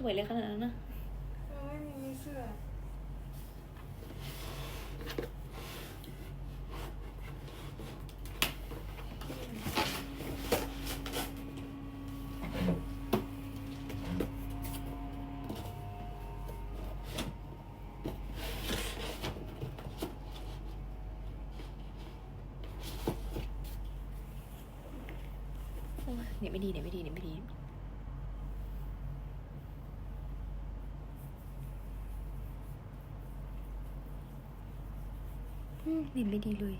สวยเลยขนาดนั้นนะเออไม่มีเสื้อเนี่ยไม่ดีเนี่ยไม่ดีเนี่ยไม่ดี เนี่ยไม่ดีเลย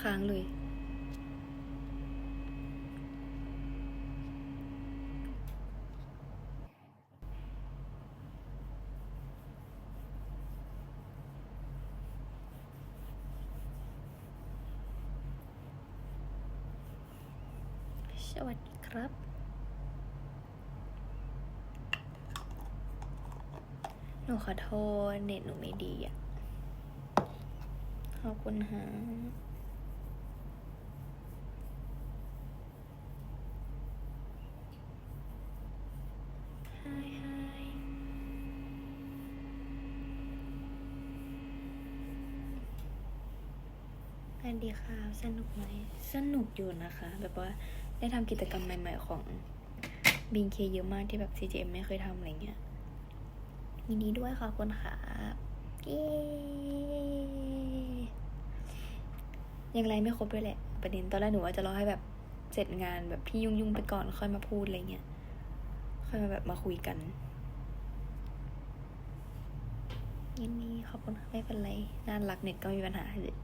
ค้างเลยสวัสดีครับ หนูขอโทษเน็ตหนูไม่ดีอะ ขอบคุณฮะฮาสวัสดีค่ะ สนุกไหม สนุกอยู่นะคะ แบบว่าได้ทำกิจกรรมใหม่ ๆ ของบิงเคเยอะมากที่แบบ CGM ไม่เคยทำอะไรเงี้ยยินดีด้วยค่ะคุณค่ะเย้ ยังไรไม่ครบด้วยแหละ ประเด็นตอนแรกหนูว่าจะรอให้แบบเสร็จงานแบบพี่ยุ่งๆไปก่อนค่อยมาพูดอะไรเงี้ย ค่อยมาแบบมาคุยกันยินดีขอบคุณค่ะไม่เป็นไรน่ารักเน็ตก็ม่มีปัญหาเลย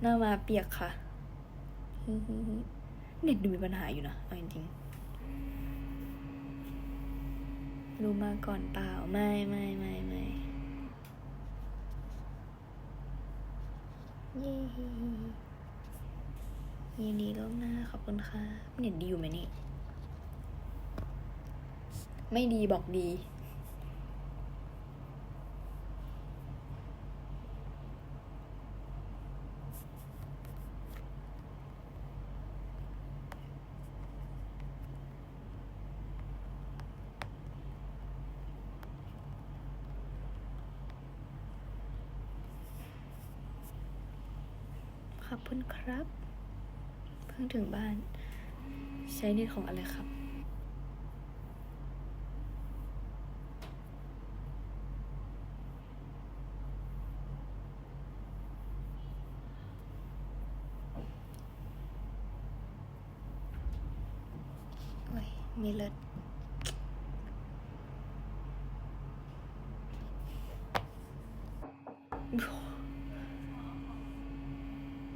หน้ามาเปียกค่ะ เน็ตดูมีปัญหาอยู่นะเอาจริงๆรู้มาก่อนเปล่าไม่ไม่ไม่ไม่ เย้ยินดีล่วงหน้าขอบคุณค่ะเน็ตดีอยู่ไหมนี่ ไม่ดีบอกดี ขอบคุณครับ เพิ่งถึงบ้าน ใช้เน็ตของอะไรครับโอ้ยมีเลิศ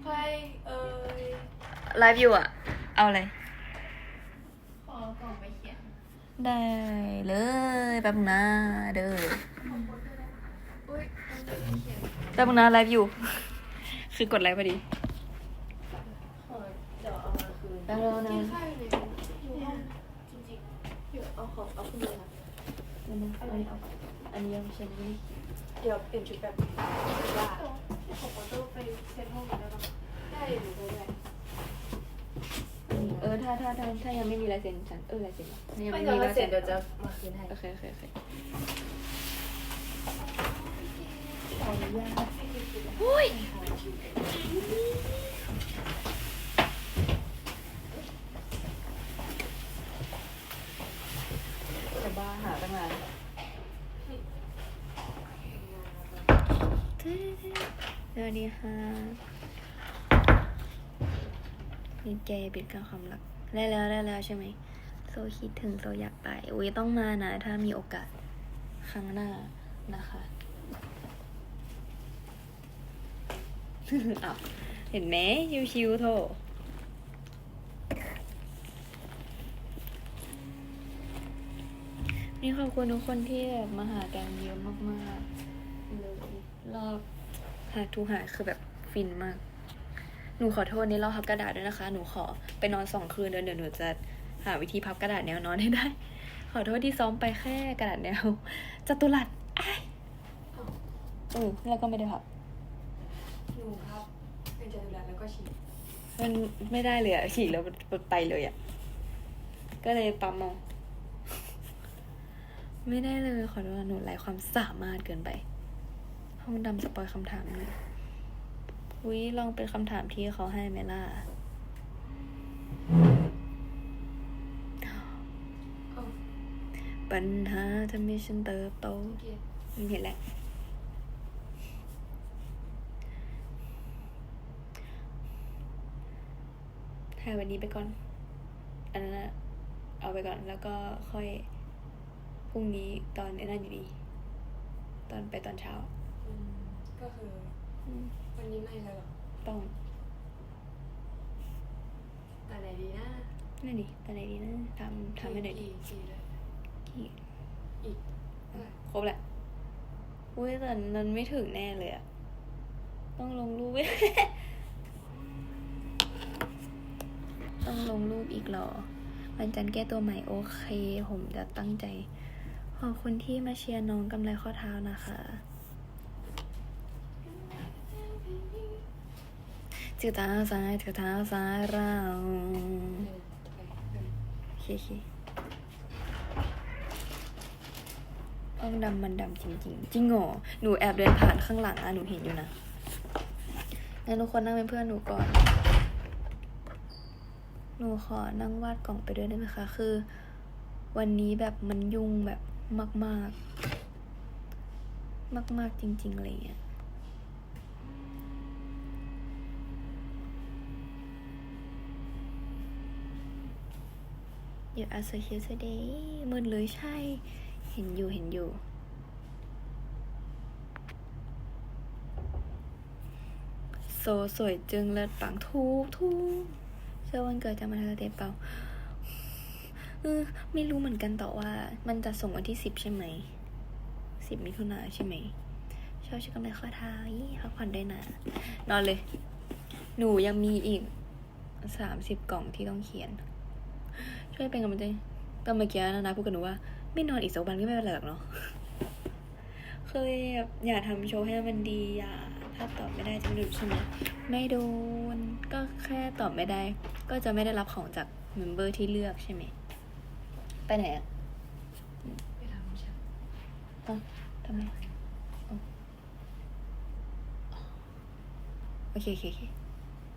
ใครเอ่ย ไลฟ์อยู่อะ เอาอะไรขอกล่องไปเขียนได้เลยแป๊บนึงนะเด้ออุ้ยมันจะไปเขียนแป๊บนึงนะไลฟ์อยู่ คือกดไลฟ์พอดีขอเดี๋ยวเอามาคืนแป๊บนึงนะที่ค่ายอยู่ในอยู่ห้องจริงๆอยู่เอาของเอาขึ้นเลยนะอันนี้อันนี้เอาอันนี้ยังไม่ใช่ไม่ได้เดี๋ยวเปลี่ยนชุดแบบว่าที่ของออโต้ไปเซ็นห้องนี้ได้ปะได้หรือไม่ได้อันนี้ เออถ้าถ้าถ้าถ้ายังไม่มีลายเซ็นฉันเออลายเซ็นเหรอถ้ายังไม่ไม่เดี๋ยวมีมาลายเสร็เซ็จนเดี๋ยวจะมาคืนให้โอเคโอเคโอเคขออนุญาตอุ้ยจะบ้าหาตั้งนานสวัสดีค่ะ นี่แกปิดการความรักได้แล้วได้แล้วใช่ไหมโซคิดถึงโซอยากไปอุ้ยต้องมานะ ถ้ามีโอกาสครั้งหน้านะคะอ้าวเห็นไหมชิวๆโถนี่ขอบคุณทุกคนที่แบบมาหากันเยอะมากๆเลยรอบหาทูหาคือแบบฟินมาก หนูขอโทษในรอบพับกระดาษด้วยนะคะ หนูขอไปนอนสองคืนเดี๋ยวเดี๋ยวหนูจะหาวิธีพับกระดาษแนวนอนให้ได้ ขอโทษที่ซ้อมไปแค่กระดาษแนวจัตุรัสอ้ายเออแล้วก็ไม่ได้พับ หนูครับเป็นจัตุรัสแล้วก็ฉีดมันไม่ได้เลยอะฉีกแล้วมันไปเลยอะก็เลยปั๊มเอาไม่ได้เลยขอโทษหนูไร้ความสามารถเกินไป ห้องดำสปอยคำถามหน่อย อุ้ยลองเป็นคำถามที่เขาให้ไหมล่ะเอ้าปัญหาทำให้ฉันเติบโตเกียร์ไม่เห็นแหละถ่ายวันนี้ไปก่อน อันนั้นอะเอาไปก่อนแล้วก็ค่อยพรุ่งนี้ตอนไอ้นั่นอยู่ดี ตอนไปตอนเช้าอืมก็คืออืม วันนี้ไม่เลยเหรอต้องตอนไหนดีนะนั่นดิตอนไหนดีนะทำทำให้หน่อยดิกี่กี่เลยกี่อีกเท่าไหร่ครบแหละอุ้ยแต่นั้นไม่ถึงแน่เลยอะต้องลงรูปต้องลงรูปอีกเหรอวันจันทร์แก้ตัวใหม่โอเค ผมจะตั้งใจ ขอบคุณที่มาเชียร์น้องกำไรข้อเท้านะคะ ถือเท้าซ้ายถือเท้าซ้ายเราโอเคโอเคห้องดำมันดำจริงๆ จริงเหรอหนูแอบเดินผ่านข้างหลังอะหนูเห็นอยู่นะงั้นทุกคนนั่งเป็นเพื่อนหนูก่อน หนูขอนั่งวาดกล่องไปด้วยได้ไหมคะ คือ วันนี้แบบมันยุ่งแบบมาก ๆ มาก ๆ จริงๆอะไรเ You are so cute today มืดเลยใช่ เห็นอยู่เห็นอยู่ โซสวยจึงเลิศปังทุกทุกเชื่อวันเกิดจะมาทาเตเปล่าเออไม่รู้เหมือนกันแต่ว่า มันจะส่งวันที่สิบใช่ไหมสิบมิถุนาใช่ไหมชอบชุดกำไรข้อเท้ายี่พักผ่อนด้วยนะนอนเลย หนูยังมีอีกสามสิบกล่องที่ต้องเขียน ช่วยเป็นกำลังใจก็เมื่อกี้นะนะพูดกับหนูว่า ไม่นอนอีกสักวันก็ไม่เป็นไรหรอกเนาะเคยแบบอยากทำโชว์ให้มันดีอะถ้าตอบไม่ได้จะไม่ดูใช่ไหมไม่โดนก็แค่ตอบไม่ได้ ก็จะไม่ได้รับของจากเมมเบอร์ที่เลือกใช่ไหมไปไหนอะไปทำใช่ไหมอ๋อทำไมอ๋อโอเคโอเคโอเค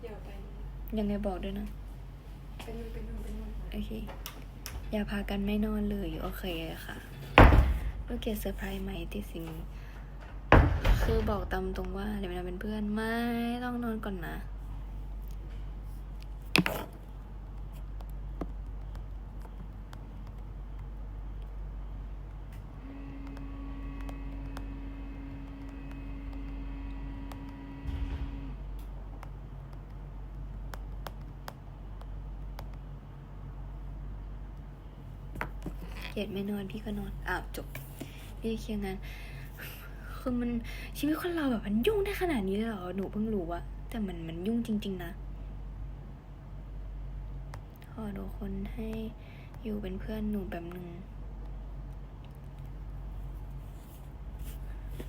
เดี๋ยวไปยังไงบอกด้วยนะไปนู่นไปนู่นไปนู่น โอเค อย่าพากันไม่นอนเลย โอเคค่ะลูกเกดเซอร์ไพรส์ไหมที่สิงคือบอกตามตรงว่าเดี๋ยวเราเป็นเพื่อนไม่ต้องนอนก่อนนะ เกดไม่นอนพี่ก็นอนอ้าวจบพี่เคลียร์งานคือมันชีวิตคนเราแบบมันยุ่งได้ขนาดนี้เลยเหรอหนูเพิ่งรู้อะแต่มันมันยุ่งจริง ๆ นะขอทุกคนให้อยู่เป็นเพื่อนหนูแบบหนึ่ง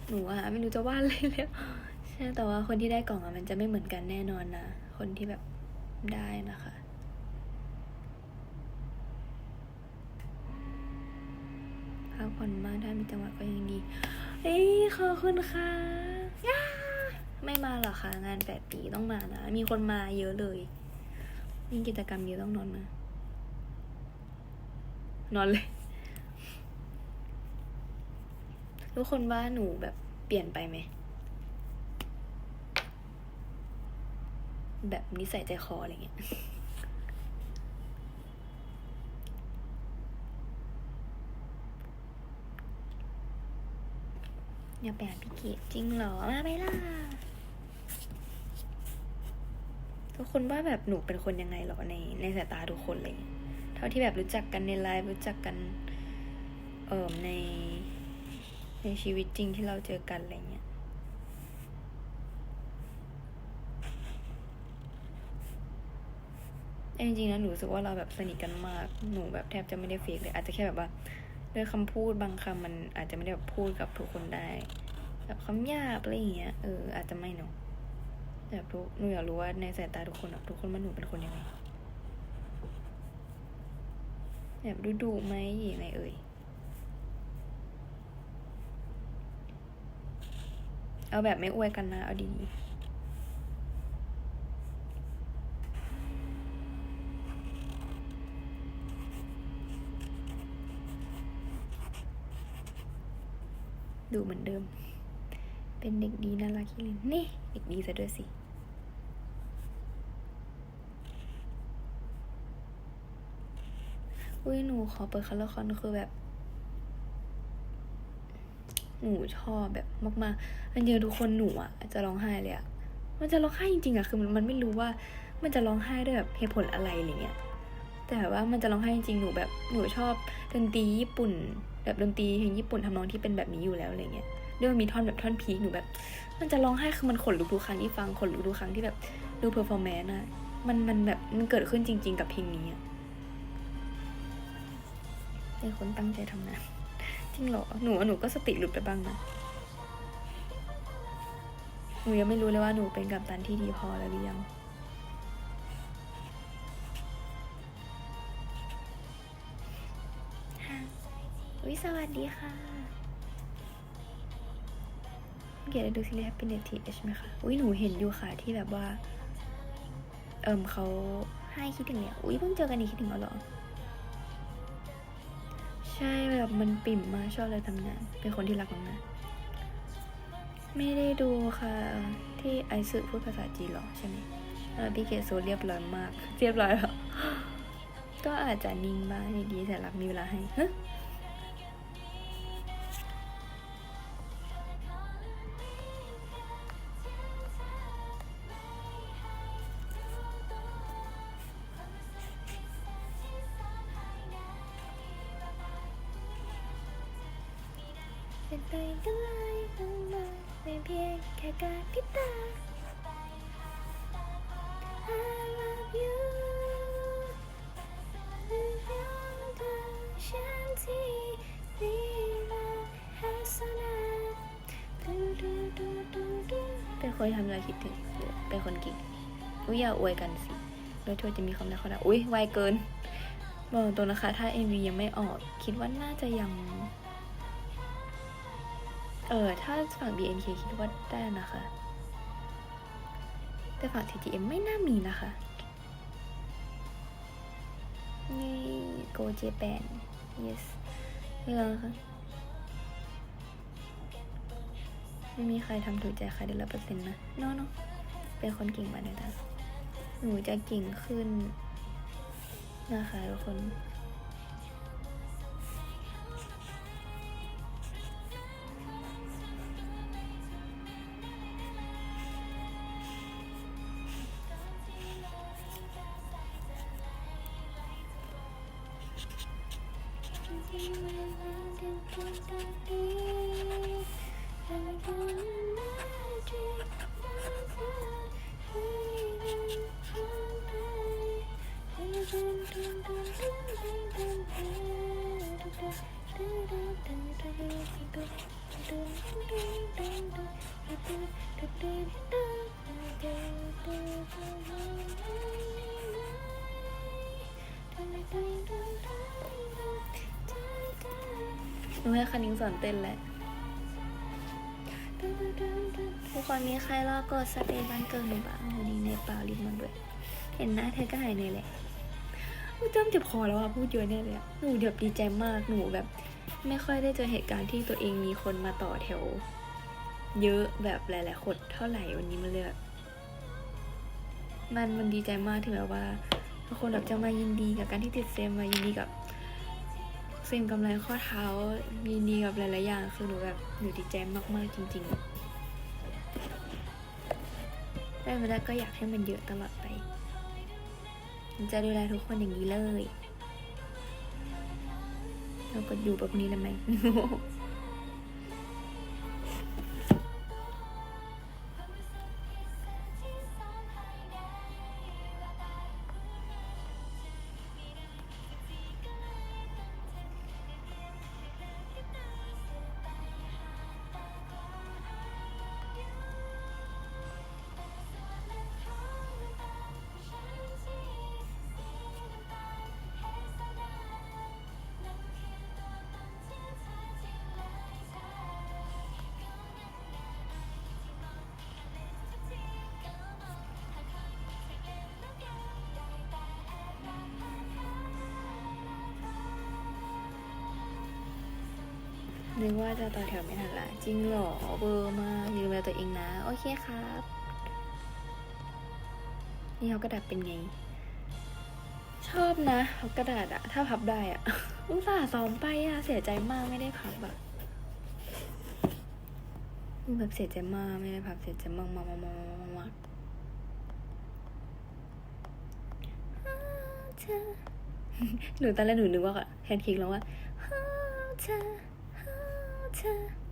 หนูอะไม่รู้จะว่าอะไรแล้วใช่แต่ว่าคนที่ได้กล่องอะมันจะไม่เหมือนกันแน่นอนนะคนที่แบบได้นะคะ พัก ผ่อนมากถ้ามีจังหวะก็ยังดี เอ้ยขอบคุณค่ะไม่มาหรอคะงานแปดปีต้องมานะ มีคนมาเยอะเลย มีกิจกรรมเยอะต้องนอนมานอนเลยทุกคนว่าหนูแบบเปลี่ยนไปไหม แบบนิสัยใจคออะไรเงี้ย อย่าไปหาพี่เกดจริงเหรอ มาไหมล่ะ ทุกคนว่าแบบหนูเป็นคนยังไงเหรอในในสายตาทุกคนเลย เท่าที่แบบรู้จักกันในไลฟ์รู้จักกัน เอ่อใน ในชีวิตจริงที่เราเจอกันอะไรเงี้ยแต่จริงๆนะหนูรู้สึกว่าเราแบบสนิทกันมาก หนูแบบแทบจะไม่ได้เฟกเลย อาจจะแค่แบบว่า ด้วยคำพูดบางคำมันอาจจะไม่ได้แบบพูดกับทุกคนได้แบบคำหยาบอะไรอย่างเงี้ยเอออาจจะไม่เนาะแต่ทุกหนูอยากรู้ว่าในสายตาทุกคนแบบทุกคนมันหนูเป็นคนยังไงแบบดูดุไหมยังไงเอ่ยเอาแบบไม่อวยกันนะ เอาดี ดูเหมือนเดิม เป็นเด็กดีน่ารักขี้เล่นนี่เด็กดีซะด้วยสิอุ้ยหนูขอเปิดคัลเลอร์คอนคือแบบ หนูชอบแบบมากๆอันเดียวทุกคนหนูอะจะร้องไห้เลยอะมันจะร้องไห้จริงๆอะคือมันมันไม่รู้ว่า มันจะร้องไห้ด้วยแบบเหตุผลอะไรอะไรเงี้ยแต่ว่ามันจะร้องไห้จริงๆหนูแบบหนูชอบดนตรีญี่ปุ่น แบบดนตรีเพลงญี่ปุ่นทำนองที่เป็นแบบนี้อยู่แล้วอะไรเงี้ยด้วยมีท่อนแบบท่อนพีคหนูแบบ มันจะร้องไห้คือมันขนลุกทุกครั้งที่ฟังขนลุกทุกครั้งที่แบบดูเพอร์ฟอร์แมนซ์อะมันมันแบบมันเกิดขึ้นจริง ๆ กับเพลงนี้อะเป็นคนตั้งใจทำงานจริงเหรอหนูหนูก็สติหลุดไปบ้างนะหนูยังไม่รู้เลยว่าหนูเป็นกัปตันที่ดีพอแล้วหรือยัง อุ้ยสวัสดีค่ะเกียรติดูซีรีส์ Happiness TH ไหมคะอุ้ยหนูเห็นอยู่ค่ะที่แบบว่า เอิมเขาให้คิดถึงเนี่ยอุ้ยเพิ่งเจอกันนี่คิดถึงแล้วเหรอ ใช่แบบมันปิ่มมากชอบเลยทำงาน เป็นคนที่รักมากๆไม่ได้ดูค่ะที่ไอซ์พูดภาษาจีนหรอใช่ไหมแล้วพี่เกดโซเรียบร้อยมาก เรียบร้อยแล้วก็อาจจะนิ่งบ้างดีแต่รักมีเวลาให้ เป็นไปก็เลยต้องมาเป็นเพียงแค่การพิตา I love you ฉันที่มีรักให้สนาดูดูดูดูดูเป็นคนทำอะไรคิดถึง เป็นคนเก่งอุ้ยอย่าอวยกันสิโดยทั่วจะมีความรักเขาได้อุ้ยไวเกิน บอกตรงนะคะ ถ้า MV ยังไม่ออก คิดว่าน่าจะยัง เออ ถ้าฝั่ง BNK คิดว่าได้นะคะ แต่ฝั่ง TGM ไม่น่ามีนะคะนี่โกเจแปน yes เรื่องค่ะไม่มีใครทำถูกใจใครได้ร้อเปอร์เซ็นต์นะเนาะเนาะเป็นคนเก่งมาเลยนะหนูจะเก่งขึ้นนะคะทุกคน นูให้คณิงสอนเต้นแหละทุกคนมีใครรอกดสเตย์บ้านเกิดหนูบ้าวันนี้ในเปล่าลิบมันด้วย เห็นหน้าเธอก็หายเหนื่อยแหละ อุ๊ยจำเจ็บคอแล้วอะพูดเยอะแน่เลยอะหนูเดี๋ยวดีใจมากหนูแบบ ไม่ค่อยได้เจอเหตุการณ์ที่ตัวเองมีคนมาต่อแถว เยอะแบบหลายๆคนเท่าไหร่วันนี้มันเลยแบบมันมันดีใจมากที่แบบว่าทุกคนแบบจะมายินดีกับการที่ติดเซมมายินดีกับเซ็นกำไรข้อเท้ายินดีกับหลายๆอย่างคือหนูแบบหนูดีใจมากๆจริง ๆ ได้มาได้ก็อยากให้มันเยอะตลอดไป ผมจะดูแลทุกคนอย่างนี้เลย เราก็อยู่แบบนี้แล้วไหม นึกว่าจะต่อแถวไม่ทันละ จริงเหรอเบอร์มากอย่าลืมดูแลตัวเองนะ โอเคครับ นี่เขากระดาษเป็นไง ชอบนะเขากระดาษอะถ้าพับได้อะอุตส่าห์ซ้อมไปอะเสียใจมากไม่ได้พับอะแบบเสียใจมากไม่ได้พับเสียใจมากมากมากมากมากมากเธอหนูตอนแรกหนูนึกว่าแฮนด์เค้กร้องว่าเธอ เ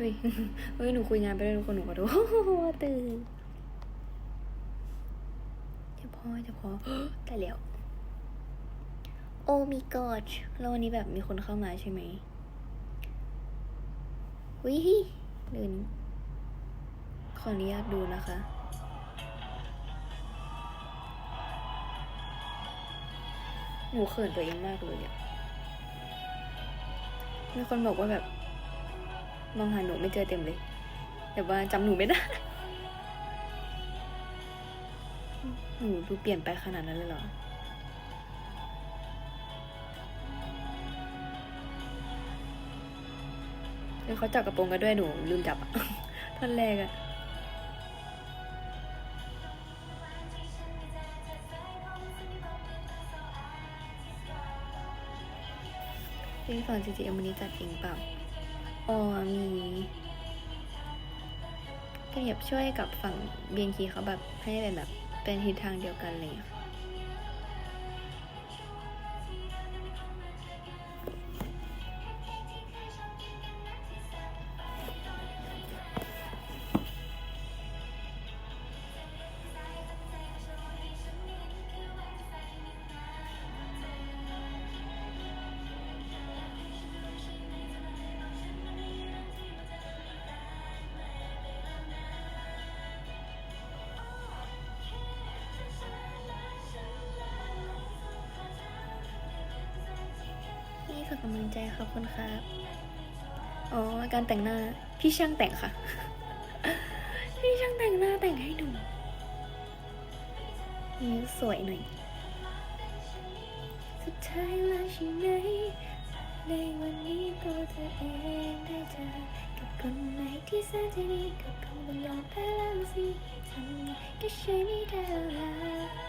เฮ้ย เฮ้ย หนูคุยงานไปด้วยทุกคนหนูขอโทษตื่นจะพอจะพอแต่แล้ว โอ้มีกอดแล้ววันนี้แบบมีคนเข้ามาใช่ไหมวิเดินขออนุญาตดูนะคะ หนูเขินตัวเองมากเลยอะมีคนบอกว่าแบบ มองหาหนูไม่เจอเต็มเลย แต่ว่าจำหนูไม่ได้ หนูดูเปลี่ยนไปขนาดนั้นเลยเหรอเดี๋ยวเขาจับกระโปรงกันด้วยหนูลืมจับอะท่อนแรกอะพี่สอน CGM วันนี้จัดเองเปล่า อ๋อมีก็แบบช่วยกับฝั่งเบียนคีเขาแบบให้เป็นแบบเป็นทิศทางเดียวกันเลยอะ นี่คือกำลังใจขอบคุณครับ อ๋อ การแต่งหน้า พี่ช่างแต่งค่ะ พี่ช่างแต่งหน้าแต่งให้หนูนี่สวยหน่อย สุดท้ายแล้วใช่ไหมในวันนี้ตัวเธอเองได้เจอกับคนใหม่ที่แสนจะดีกับคงต้องยอมแพ้แล้วสิทำไงก็ใช้ไม่ได้แล้ว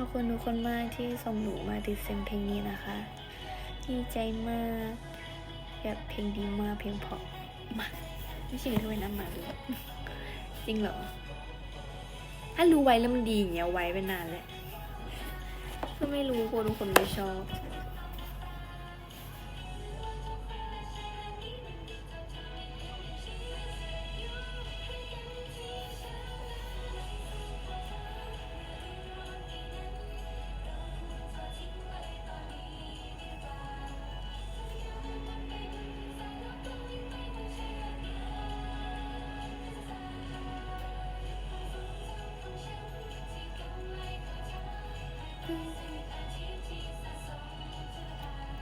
อบคุณทุกคนมากที่ส่งหนูมาติดเซมเพลงนี้นะคะ ดีใจมากแบบเพลงดีมากเพลงเพราะมากไม่ใช่ด้วยน้ำมาด้วยจริงเหรอ ถ้ารู้ไว้แล้วมันดีอย่างเงี้ยไว้ไปนานแล้วก็ไม่รู้กลัวทุกคนไม่ชอบ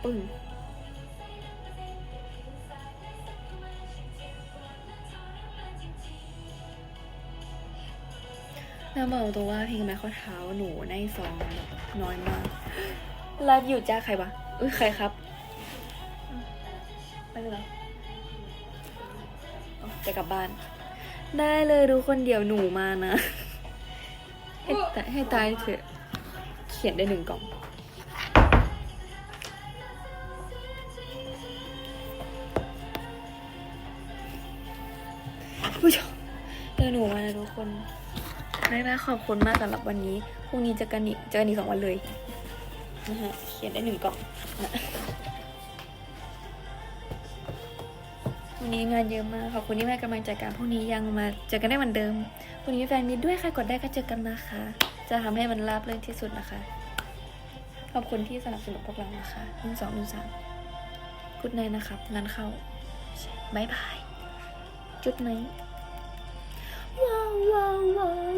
ปึ้งแล้วบอกตัวว่าเพลงไม้ข้อเท้าหนูในซองน้อยมากไลฟ์อยู่จ้าใครวะอุ้ยใครครับไปเลยเหรอจะกลับบ้าน ได้เลยดูคนเดียวหนูมานะ ให้ตายให้ตายเถอะ เขียนได้หนึ่งกล่อง ผู้ชมเดี๋ยวหนูมานะทุกคนไม่ไม่ขอบคุณมากสำหรับวันนี้พรุ่งนี้เจอกันอีกเจอกันอีกสองวันเลยนะฮะเขียนได้หนึ่งกล่องนะวันนี้งานเยอะมากขอบคุณที่ให้กำลังใจกันพรุ่งนี้ยังมาเจอกันได้เหมือนเดิมพรุ่งนี้แฟนมีด้วยใครกดได้ก็เจอกันนะคะ จะทำให้มันราบเรื่องที่สุดนะคะ ขอบคุณที่สนับสนุนพวกเรานะคะหนึ่งสองหนึ่งสามกุดไนนะครับงานเข้าบายบายจุดไหน wow, wow.